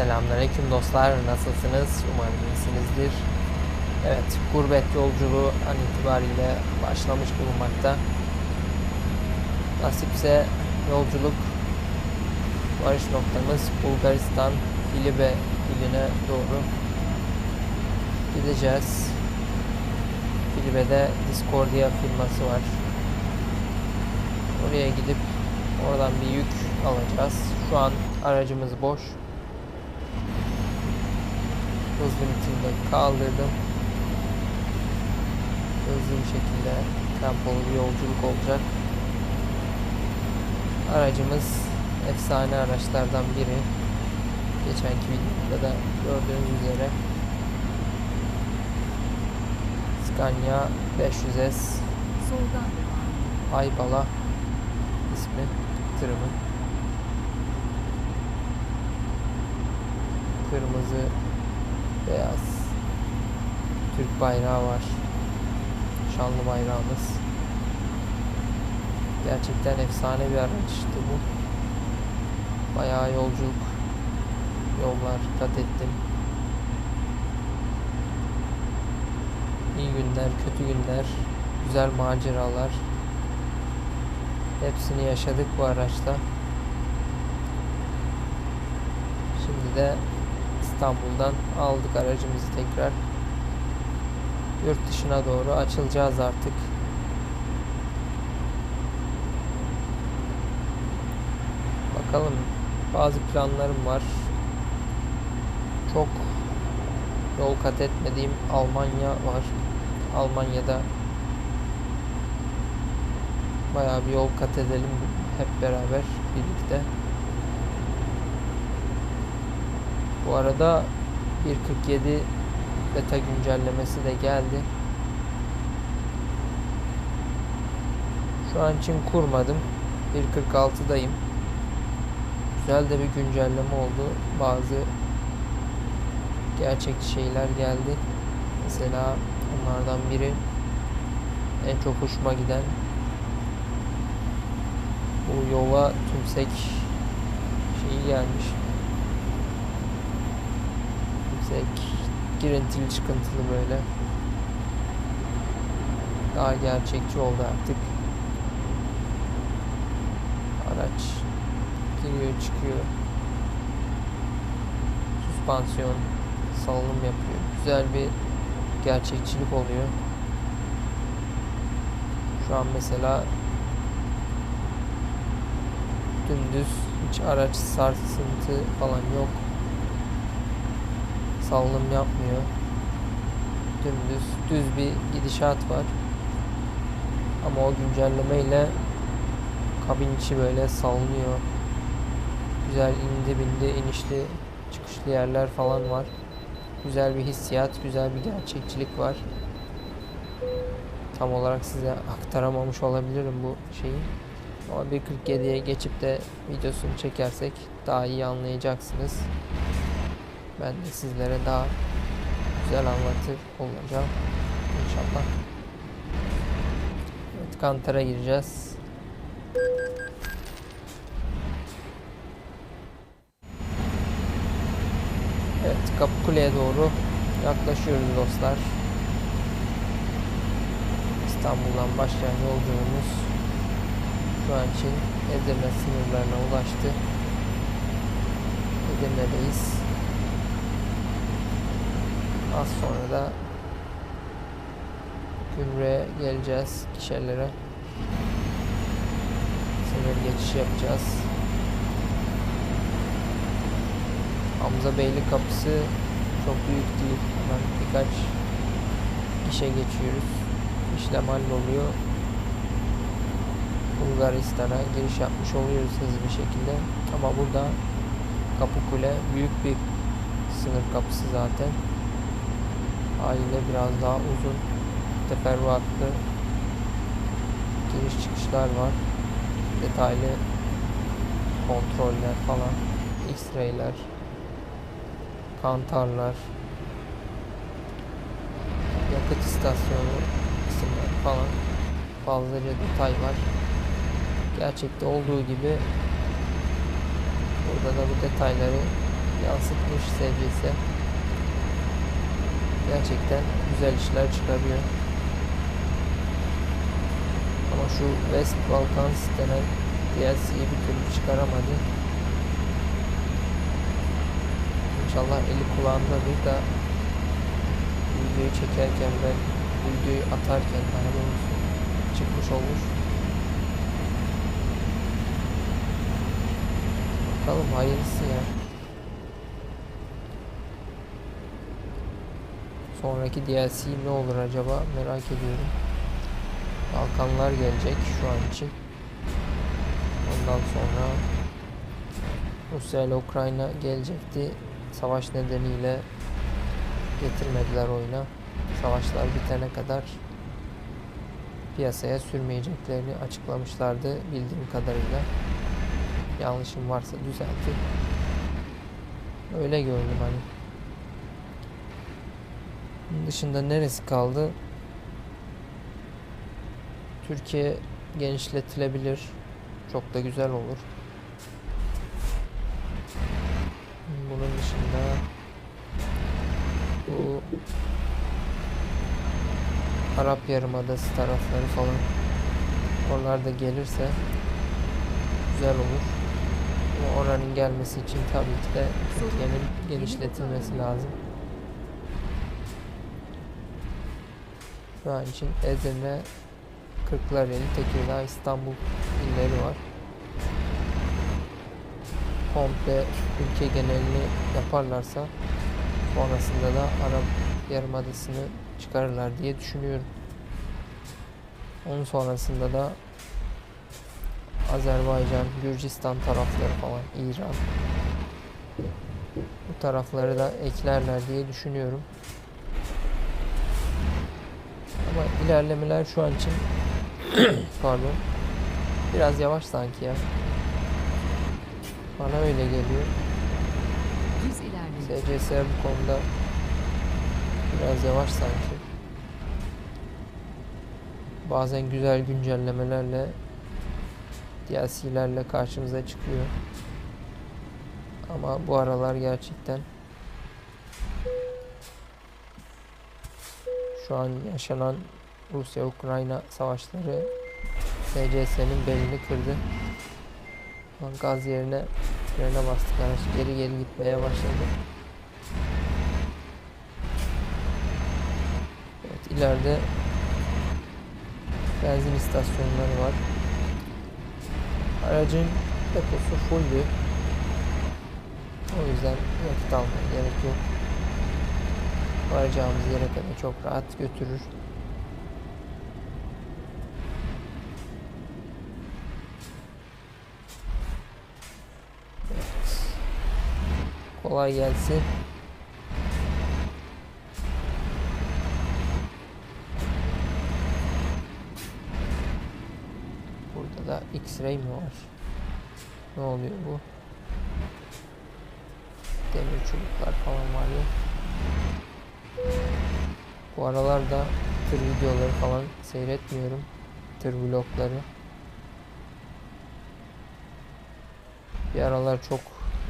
Selamünaleyküm dostlar. Nasılsınız? Umarım iyisinizdir. Evet, gurbet yolculuğu an itibariyle başlamış bulunmakta. Nasipse yolculuk varış noktamız Bulgaristan Filibe iline doğru gideceğiz. Filibe'de Discordia firması var. Oraya gidip oradan bir yük alacağız. Şu an aracımız boş. Hız limitini de kaldırdım. Hızlı bir şekilde tempolu bir yolculuk olacak. Aracımız efsane araçlardan biri. Geçenki videoda da gördüğünüz üzere Scania 500S Soldan devam. Aybala ismi tırımın. Kırmızı, beyaz Türk bayrağı var. Şanlı bayrağımız. Gerçekten efsane bir araçtı bu. Bayağı yolculuk yollar kat ettim. İyi günler, kötü günler, güzel maceralar. Hepsini yaşadık bu araçta. Şimdi de İstanbul'dan aldık aracımızı tekrar. Yurt dışına doğru açılacağız artık. Bakalım bazı planlarım var. Çok yol kat etmediğim Almanya var. Almanya'da bayağı bir yol kat edelim hep beraber birlikte. Bu arada 1.47 beta güncellemesi de geldi. Şu an için kurmadım. 1.46'dayım. Güzel de bir güncelleme oldu. Bazı gerçekçi şeyler geldi. Mesela onlardan biri en çok hoşuma giden bu yola tümsek şeyi gelmiş. Tümsek girintili çıkıntılı böyle. Daha gerçekçi oldu artık. Araç giriyor çıkıyor. Süspansiyon salınım yapıyor. Güzel bir gerçekçilik oluyor. Şu an mesela dümdüz hiç araç sarsıntı falan yok. Salınım yapmıyor. Dümdüz düz bir gidişat var. Ama o güncellemeyle kabin içi böyle sallanıyor. Güzel indi bindi inişli çıkışlı yerler falan var. Güzel bir hissiyat, güzel bir gerçekçilik var. Tam olarak size aktaramamış olabilirim bu şeyi. Ama 1.47'ye geçip de videosunu çekersek daha iyi anlayacaksınız. Ben de sizlere daha güzel anlatır olacağım inşallah. Evet, Kantar'a gireceğiz. Evet, Kapıkule'ye doğru yaklaşıyoruz dostlar. İstanbul'dan başlayan yolculuğumuz şu an için Edirne sınırlarına ulaştı. Edirne'deyiz. Az sonra da Gümrüğe geleceğiz kişilere. Sınır geçişi yapacağız. Hamza Beyli kapısı çok büyük değil. Hemen birkaç işe geçiyoruz. İşlem halloluyor. Bulgaristan'a giriş yapmış oluyoruz hızlı bir şekilde. Ama burada Kapıkule büyük bir sınır kapısı zaten. Haliyle biraz daha uzun teferruatlı giriş çıkışlar var. Detaylı kontroller falan. X-ray'ler, kantarlar, yakıt istasyonu kısımları falan fazlaca detay var. Gerçekte olduğu gibi burada da bu detayları yansıtmış SCS. Gerçekten güzel işler çıkarıyor. Ama şu West Balkans denen DLC'yi bir türlü çıkaramadı. İnşallah eli kulağındadır da videoyu çekerken ben videoyu atarken daha doğrusu çıkmış olur. Bakalım hayırlısı ya. Sonraki DLC ne olur acaba merak ediyorum. Balkanlar gelecek şu an için. Ondan sonra Rusya ile Ukrayna gelecekti. Savaş nedeniyle getirmediler oyuna. Savaşlar bitene kadar piyasaya sürmeyeceklerini açıklamışlardı bildiğim kadarıyla. Yanlışım varsa düzeltin. Öyle gördüm hani. Bunun dışında neresi kaldı? Türkiye genişletilebilir. Çok da güzel olur. Bunun dışında bu Arap Yarımadası tarafları falan oralar da gelirse güzel olur. Ama oranın gelmesi için tabii ki de Türkiye'nin genişletilmesi lazım. Şu an için Edirne, Kırklareli, Tekirdağ, İstanbul illeri var. Komple ülke genelini yaparlarsa sonrasında da Arap Yarımadası'nı çıkarırlar diye düşünüyorum. Onun sonrasında da Azerbaycan, Gürcistan tarafları falan, İran bu tarafları da eklerler diye düşünüyorum. Ama ilerlemeler şu an için pardon biraz yavaş sanki ya. Bana öyle geliyor. SCS bu konuda biraz yavaş sanki. Bazen güzel güncellemelerle DLC'lerle karşımıza çıkıyor. Ama bu aralar gerçekten şu an yaşanan Rusya-Ukrayna savaşları SCS'nin belini kırdı. Gaz yerine frene bastık araç geri geri gitmeye başladı. Evet ileride benzin istasyonları var. Aracın deposu fulldü. O yüzden yakıt almaya gerek yok. Varacağımız yere kadar çok rahat götürür. Evet. Kolay gelsin. Burada da X-ray mi var? Ne oluyor bu? Demir çubuklar falan var ya. Bu aralar da tır videoları falan seyretmiyorum. Tır vlogları. Bir aralar çok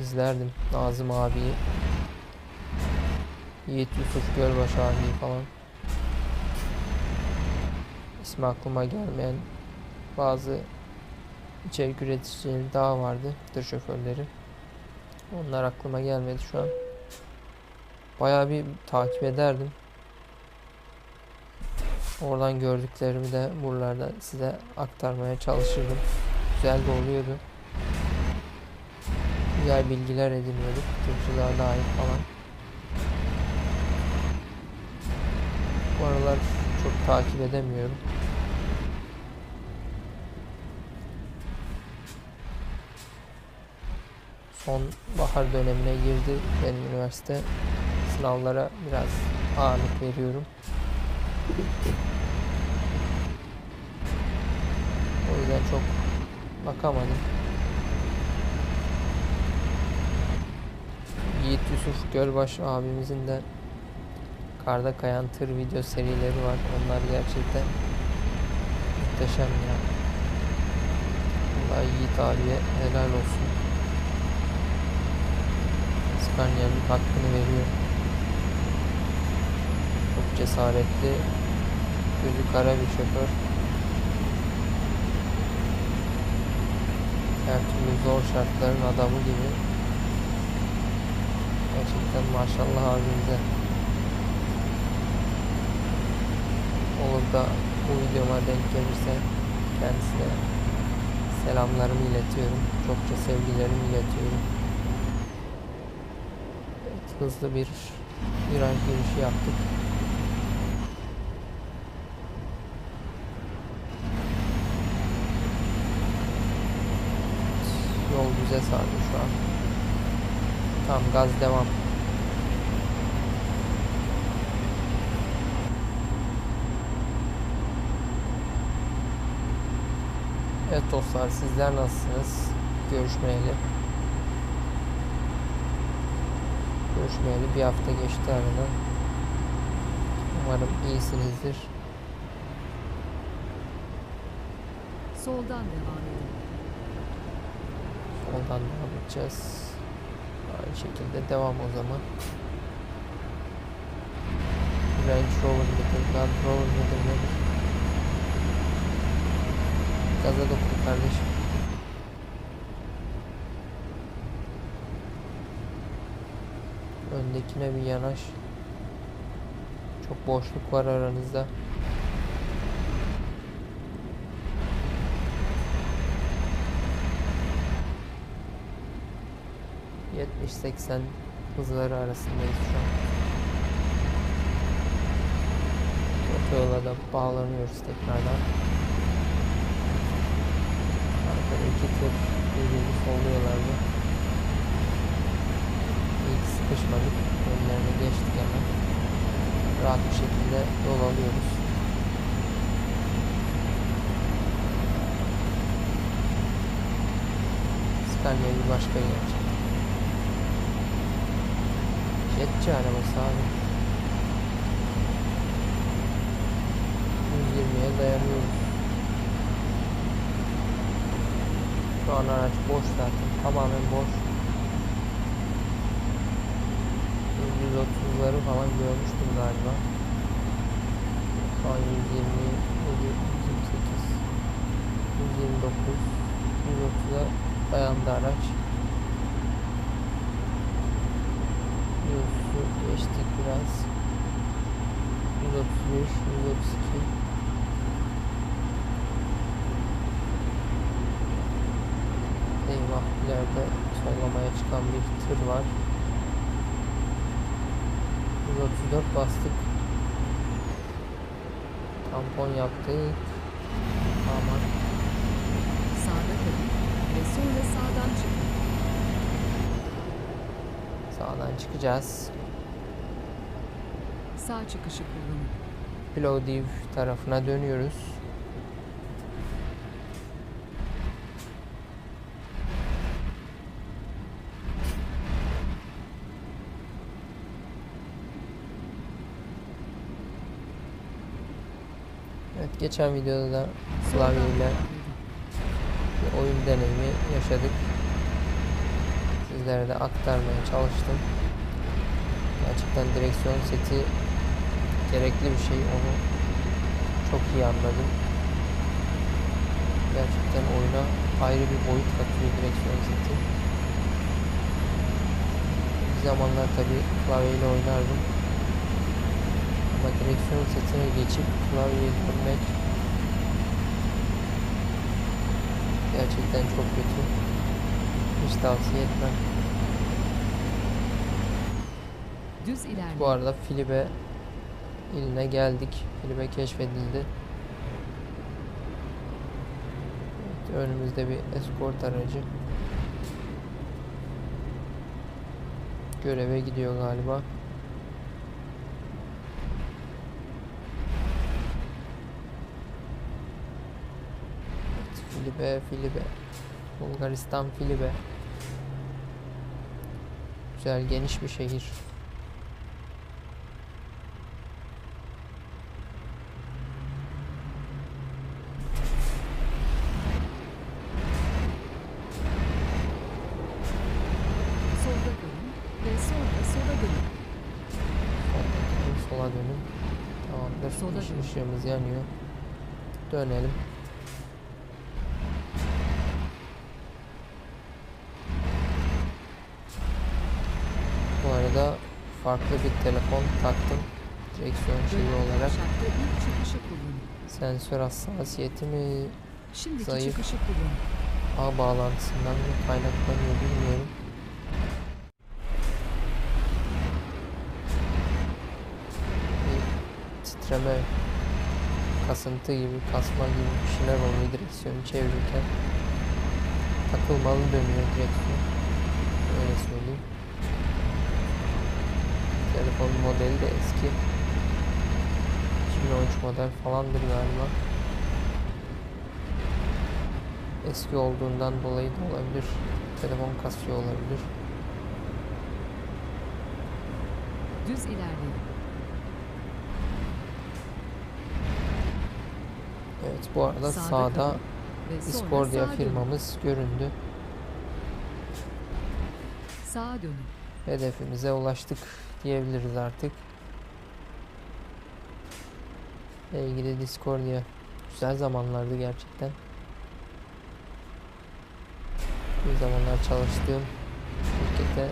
izlerdim Nazım abiyi. Yiğit Yusuf Gölbaş abiyi falan. İsmi aklıma gelmeyen bazı içerik üreticileri daha vardı. Tır şoförleri. Onlar aklıma gelmedi şu an. Bayağı bir takip ederdim. Oradan gördüklerimi de buralarda size aktarmaya çalışırdım. Güzel de oluyordu. Güzel bilgiler ediniyorduk. Tırcılığa dair falan. Bu aralar çok takip edemiyorum. Son bahar dönemine girdi benim üniversite. Sınavlara biraz ağırlık veriyorum. O yüzden çok bakamadım. Yiğit Yusuf Gölbaş abimizin de karda kayan tır video serileri var. Onlar gerçekten muhteşem ya. Allah Yiğit abiye helal olsun. Scania'nın hakkını veriyor. Cesaretli, gözü kara bir şoför. Her türlü zor şartların adamı gibi. Gerçekten maşallah abimize. Olur da bu videoma denk gelirse kendisine selamlarımı iletiyorum. Çokça sevgilerimi iletiyorum. Evet, hızlı bir viraj girişi yaptık. Yol bize sardı şu an. Tam gaz devam. Evet dostlar sizler nasılsınız? Görüşmeyeli. Görüşmeyeli bir hafta geçti aradan. Umarım iyisinizdir. Soldan devam edin. Ondan devam edeceğiz. Aynı şekilde devam o zaman. Range Rover midir, Land Rover midir nedir? Gaza dokun kardeşim. Öndekine bir yanaş. Çok boşluk var aranızda. ...70-80 hızları arasındayız şu an. Otoyola da bağlanıyoruz tekrardan. Arkada iki tır birbirini solluyorlardı. İlk sıkışmadık. Önlerine geçtik hemen. Rahat bir şekilde yol alıyoruz. Scania başka gerçek. Jetçi arabası abi. 120'ye dayanıyoruz. Şu an araç boş zaten. Tamamen boş. 130'ları falan görmüştüm galiba. Şu an 120, 128, 129, 130'a dayandı araç. Geçtik biraz. 131, 132. Eyvah ileride sollamaya çıkan bir tır var. 134 bastık. Tampon yaptık. Aman Sağda kalın ve sonra sağdan çıkın. sağdan çıkacağız. Sağ çıkışı kullanın. Plovdiv tarafına dönüyoruz. Evet geçen videoda da devam edin. bir oyun deneyimi yaşadık. Sizlere de aktarmaya çalıştım. Gerçekten direksiyon seti gerekli bir şey. Onu çok iyi anladım. Gerçekten oyuna ayrı bir boyut katıyor direksiyon seti. Bir zamanlar tabi klavyeyle oynardım. Ama direksiyon setine geçip klavyeye dönmek gerçekten çok kötü. Hiç tavsiye etmem. Düz ilerleyin. Bu arada Filibe iline geldik. Filibe keşfedildi. Evet, önümüzde bir eskort aracı. Göreve gidiyor galiba. Filibe, Filibe. Bulgaristan Filibe. Güzel geniş bir şehir. Solda kalın ve sonra sola dönün. Tamamdır. Sola dön. ışığımız yanıyor. Dönelim. Bu arada farklı bir telefon taktım. Direksiyon şeyi olarak. Sensör hassasiyeti mi, Şimdiki Zayıf. ağ bağlantısından mı kaynaklanıyor bilmiyorum. Bir titreme, kasıntı gibi, kasma gibi bir şeyler oluyor direksiyonu çevirirken. Takılmalı dönüyor direksiyon. Öyle söyleyeyim. Telefonun modeli de eski. 2013 model falandır galiba. Eski olduğundan dolayı da olabilir. Telefon kasıyor olabilir. Düz ilerleyin. Evet bu arada Sağda sağda dönün. firmamız göründü. Sağa dönün. Hedefimize ulaştık diyebiliriz artık. ilgili Discordia güzel zamanlardı gerçekten. Bir zamanlar çalıştığım şirkete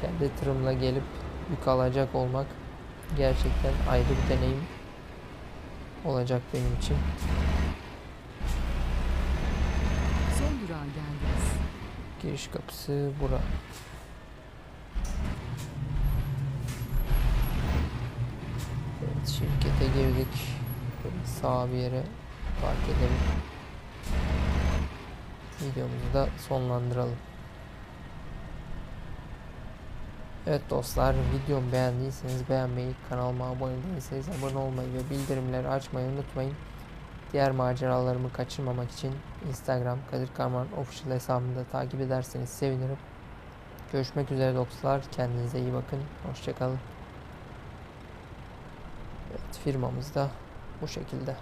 kendi tırımla gelip yük alacak olmak gerçekten ayrı bir deneyim olacak benim için. Son durağa geldiniz. Giriş kapısı bura. Evet şirkete girdik. Sağ bir yere park edelim. Videomuzu da sonlandıralım. Evet dostlar videomu beğendiyseniz beğenmeyi, kanalıma abone değilseniz abone olmayı ve bildirimleri açmayı unutmayın. Diğer maceralarımı kaçırmamak için Instagram Kadir Karman Official hesabımı da takip ederseniz sevinirim. Görüşmek üzere dostlar. Kendinize iyi bakın. Hoşçakalın. Evet firmamız da bu şekilde.